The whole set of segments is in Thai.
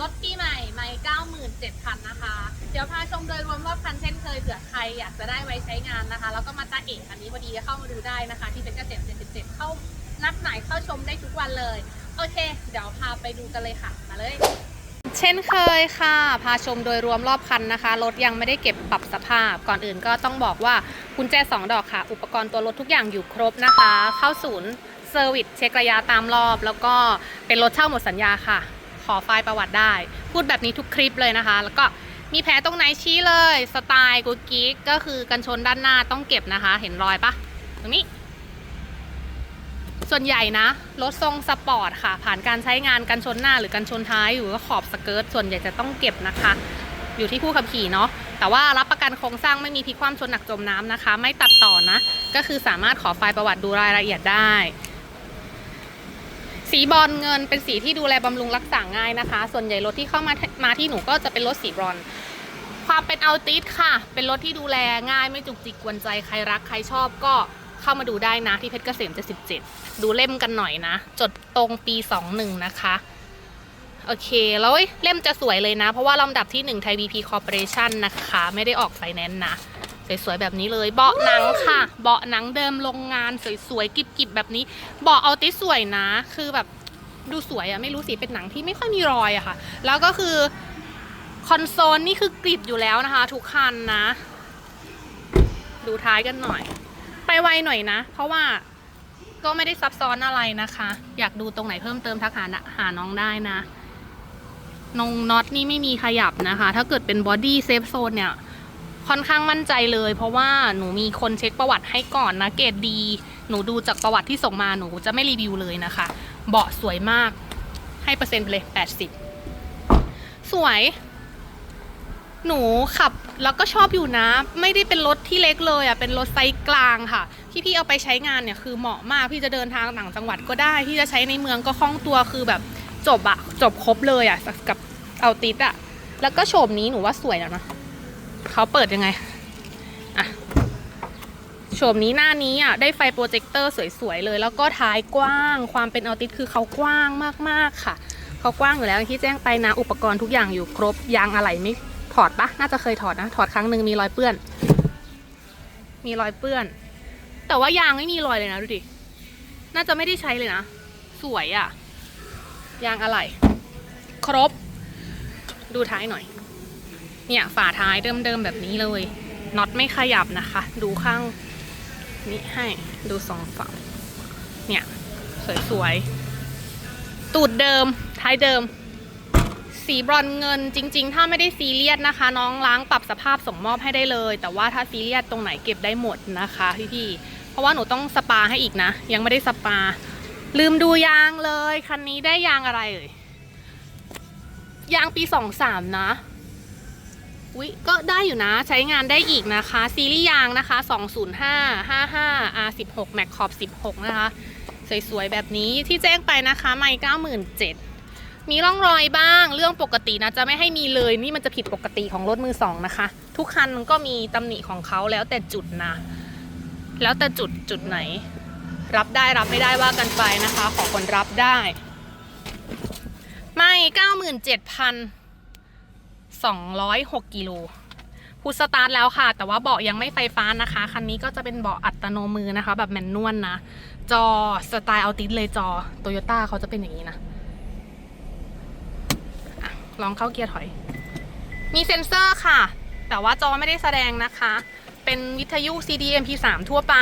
รถปีใหม่ไม่97,000นนะคะ เดี๋ยวพาชมโดยรวมรอบคันเช่นเคยเผื่อใครอยากจะได้ไว้ใช้งานนะคะ แล้วก็มาตาเอกอันนี้พอดีเข้ามาดูได้นะคะ ที่เป็นเกษตร77 เข้านัดหมายเข้าชมได้ทุกวันเลย โอเค เดี๋ยวพาไปดูกันเลยค่ะ มาเลย เช่นเคยค่ะ พาชมโดยรวมรอบคันนะคะ รถยังไม่ได้เก็บปรับสภาพ ก่อนอื่นก็ต้องบอกว่ากุญแจ 2 ดอกค่ะ อุปกรณ์ตัวรถทุกอย่างอยู่ครบนะคะ เข้าศูนย์เซอร์วิสเช็คระยะตามรอบ แล้วก็เป็นรถเช่าหมดสัญญาค่ะ อไฟล์ประวัติได้ พูดแบบนี้ทุกคลิปเลยนะคะ แล้วก็มีแผลตรงไหนชี้เลย สไตล์กูกิ๊กก็คือกันชนด้านหน้าต้องเก็บนะคะ เห็นรอยปะตรงนี้ ส่วนใหญ่นะรถทรงสปอร์ตค่ะ ผ่านการใช้งานกันชนหน้าหรือกันชนท้ายหรือว่าขอบสเกิร์ตส่วนใหญ่จะต้องเก็บนะคะ อยู่ที่ผู้ขับขี่เนาะแต่ว่ารับประกันโครงสร้างไม่มีพิคว่ำชนหนักจมน้ำนะคะ ไม่ตัดต่อนะ ก็คือสามารถขอไฟล์ประวัติดูรายละเอียดได้ สีบอลเงินเป็นสีที่ดูแลบำรุงรักษาง่ายนะคะ ส่วนใหญ่รถที่เข้ามามาที่หนูก็จะเป็นรถสีบอนซ์ความเป็นอัลติสค่ะ เป็นรถที่ดูแลง่ายไม่จุกจิกกวนใจใครรักใครชอบก็เข้ามาดูได้นะที่เพชรเกษม77 ดูเล่มกันหน่อยนะ จดตรงปี 21 นะคะ โอเค แล้วเล่มจะสวยเลยนะ เพราะว่าลำดับที่ 1 ไทย BP Corporation นะคะ ไม่ได้ออกไฟแนนซ์นะ สวยๆแบบนี้เลย เบาะหนังค่ะ เบาะหนังเดิมโรงงานสวยๆกิบๆแบบนี้ เบาะเอาติสสวยนะ คือแบบดูสวยอะไม่รู้สิเป็นหนังที่ไม่ค่อยมีรอยอะค่ะ แล้วก็คือคอนโซลนี่คือกริบอยู่แล้วนะคะ ทุกคันนะ ดูท้ายกันหน่อย ไปไวหน่อยนะ เพราะว่าก็ไม่ได้ซับซ้อนอะไรนะคะ อยากดูตรงไหนเพิ่มเติมทักหาหาน้องได้นะนงน็อตนี่ไม่มีขยับนะคะ ถ้าเกิดเป็นบอดี้เซฟโซนเนี่ย ค่อนข้างมั่นใจเลย เพราะว่าหนูมีคนเช็คประวัติให้ก่อนนะ เกรดดี หนูดูจากประวัติที่ส่งมาหนูจะไม่รีวิวเลยนะคะ เบาะสวยมาก ให้เปอร์เซ็นต์ไปเลย 80 สวย หนูขับแล้วก็ชอบอยู่นะ ไม่ได้เป็นรถที่เล็กเลยอะ เป็นรถไซส์กลางค่ะ ที่พี่เอาไปใช้งานเนี่ยคือเหมาะมาก พี่จะเดินทางต่างจังหวัดก็ได้ ที่จะใช้ในเมืองก็คล่องตัวคือแบบจบอะจบครบเลยอะกับเอาติดอะแล้วก็โฉมนี้หนูว่าสวยแล้วนะ เขาเปิดยังไงอะโฉมนี้หน้านี้อะได้ไฟโปรเจคเตอร์สวยๆเลย แล้วก็ท้ายกว้าง ความเป็นออติสคือเขากว้างมากๆค่ะเขากว้างอยู่แล้วที่แจ้งไปนะอุปกรณ์ทุกอย่างอยู่ครบยางอะไหล่ไม่ถอดปะน่าจะเคยถอดนะถอดครั้งหนึ่งมีรอยเปื้อน มีรอยเปื้อน แต่ว่ายางไม่มีรอยเลยนะดูดิน่าจะไม่ได้ใช้เลยนะ สวยอะ ยางอะไหล่ครบ ดูท้ายหน่อย เนี่ยฝาท้ายเดิมๆแบบนี้เลยน็อตไม่ขยับนะคะ ดูข้างนี้ให้ดูสองฝั่งเนี่ยสวยๆ ตูดเดิม ท้ายเดิม สีบรอนเงินจริง ๆ ถ้าไม่ได้ซีเรียสนะคะ น้องล้างปรับสภาพส่งมอบให้ได้เลย แต่ว่าถ้าซีเรียสตรงไหนเก็บได้หมดนะคะพี่ๆเพราะว่าหนูต้องสปาให้อีกนะ ยังไม่ได้สปา ลืมดูยางเลย คันนี้ได้ยางอะไรเอ่ยยางปีสองสามนะ อุ๊ยก็ได้อยู่นะใช้งานได้อีกนะคะ ซีรีส์ยางนะคะ 205 55 R16 Mac Corp 16 นะคะ สวยๆ แบบนี้ที่แจ้งไปนะคะไม่97,000มีร่องรอยบ้างเรื่องปกตินะจะไม่ให้มีเลยนี่มันจะผิดปกติของรถมือสองนะคะ ทุกคันมันก็มีตำหนิของเขาแล้วแต่จุดนะ แล้วแต่จุดจุดไหน รับได้รับไม่ได้ว่ากันไปนะคะ ขอคนรับได้ ไม่97,000 206กิโลพูดสตาร์ทแล้วค่ะ แต่ว่าเบาะยังไม่ไฟฟ้านะคะ คันนี้ก็จะเป็นเบาะอัตโนมือนะคะ แบบแมนนวลนะ จอสไตล์เอาติสเลยจอโตโยต้าเขาจะเป็นอย่างนี้นะอะลองเข้าเกียร์ถอย มีเซ็นเซอร์ค่ะ แต่ว่าจอไม่ได้แสดงนะคะ เป็นวิทยุ CD MP3 ทั่วไป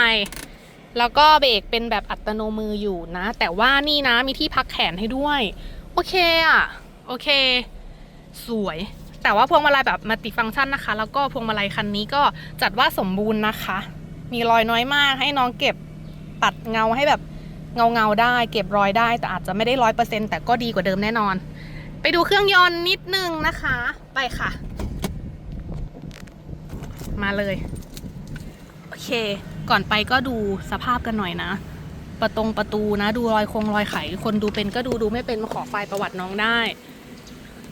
แล้วก็เบรกเป็นแบบอัตโนมืออยู่นะ แต่ว่านี่นะมีที่พักแขนให้ด้วย โอเคอะโอเค สวย แต่ว่าพวงมาลัยแบบมัลติฟังก์ชันนะคะ แล้วก็พวงมาลัยคันนี้ก็จัดว่าสมบูรณ์นะคะ มีรอยน้อยมากให้น้องเก็บตัดเงาให้แบบเงาเงาๆได้ เก็บรอยได้แต่อาจจะไม่ได้ร้อยเปอร์เซ็นแต่ก็ดีกว่าเดิมแน่นอน ไปดูเครื่องยนต์นิดนึงนะคะ ไปค่ะ มาเลย โอเค ก่อนไปก็ดูสภาพกันหน่อยนะ ประตงประตูนะ ดูรอยคงรอยไข คนดูเป็นก็ดูดูไม่เป็นมาขอไฟล์ประวัติน้องได้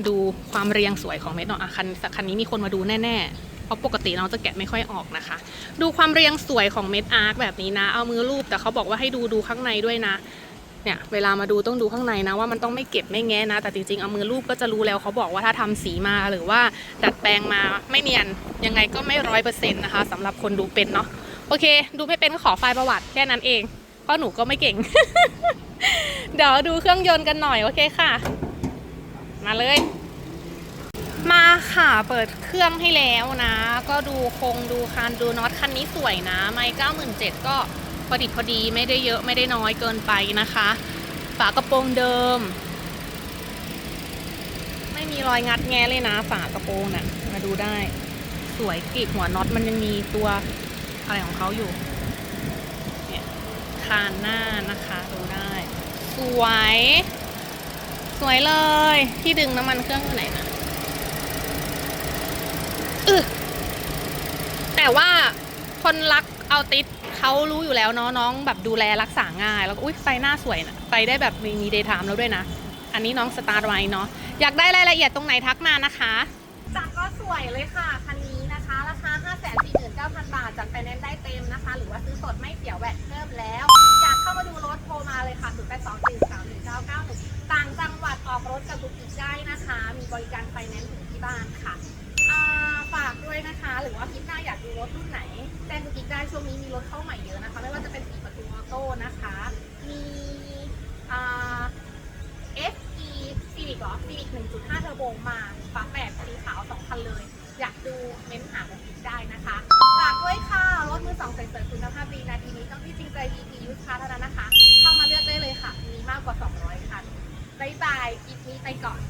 ดูความเรียงสวยของเม็ดเนาะอะคันคันนี้มีคนมาดูแน่ๆ เพราะปกติน้องจะแกะไม่ค่อยออกนะคะ ดูความเรียงสวยของเม็ดอาร์คแบบนี้นะ เอามือรูปแต่เขาบอกว่าให้ดูดูข้างในด้วยนะ เนี่ยเวลามาดูต้องดูข้างในนะว่ามันต้องไม่เก็บไม่แงะนะ แต่จริงๆเอามือรูปก็จะรู้แล้วเขาบอกว่าถ้าทำสีมาหรือว่าดัดแปลงมาไม่เนียนยังไงก็ไม่ร้อยเปอร์เซ็นต์นะคะสำหรับคนดูเป็นเนาะโอเค ดูไม่เป็นก็ขอไฟล์ประวัติแค่นั้นเองเพราะหนูก็ไม่เก่ง เดี๋ยวดูเครื่องยนต์กันหน่อยโอเคค่ะ มาเลย มาค่ะเปิดเครื่องให้แล้วนะ ก็ดูคงดูคานดูน็อตคันนี้สวยนะ ไมค์เก้าหมื่นเจ็ดก็พอดิบพอดีไม่ได้เยอะไม่ได้น้อยเกินไปนะคะ ฝากระโปรงเดิม ไม่มีรอยงัดแงเลยนะ ฝากระโปรงน่ะ มาดูได้ สวยกรีบหัวน็อตมันยังมีตัวอะไรของเขาอยู่เนี่ยคานหน้านะคะ ดูได้ สวย สวยเลย ที่ดึงน้ำมันเครื่องอยู่ไหนนะอึแต่ว่าคนรักเอาติดเขารู้อยู่แล้วเนาะน้องแบบดูแลรักษาง่าย แล้วก็อุ้ยไฟหน้าสวยนะไฟได้แบบมีมีเดย์ไทม์แล้วด้วยนะ อันนี้น้องสตาร์ไว้เนาะอยากได้รายละเอียดตรงไหนทักมานะคะจัดก็สวยเลยค่ะคันนี้นะคะ ราคา 5 4 9 0 0 0 บาทจัดไฟแนนได้เต็มนะคะ หรือว่าซื้อสดไม่เสียแวดเพิ่มแล้ว รถเข้าใหม่เยอะนะคะ ไม่ว่าจะเป็นสีประตูออโต้นะคะ มีอ่า SE Civic เหรอ Civic 1.5 เทอร์โบมาฝาแปดสีขาวสองคันเลย อยากดูเม้นหาคุณกิ๊กได้นะคะฝากด้วยค่ะ รถมือสองใส่เสริมคุณภาพดีนาทีนี้ต้องที่จริงใจดีพียูสคาเท่านั้นนะคะ เข้ามาเลือกได้เลยค่ะ มีมากกว่า 200 คันบายบายคลิปนี้ไปก่อน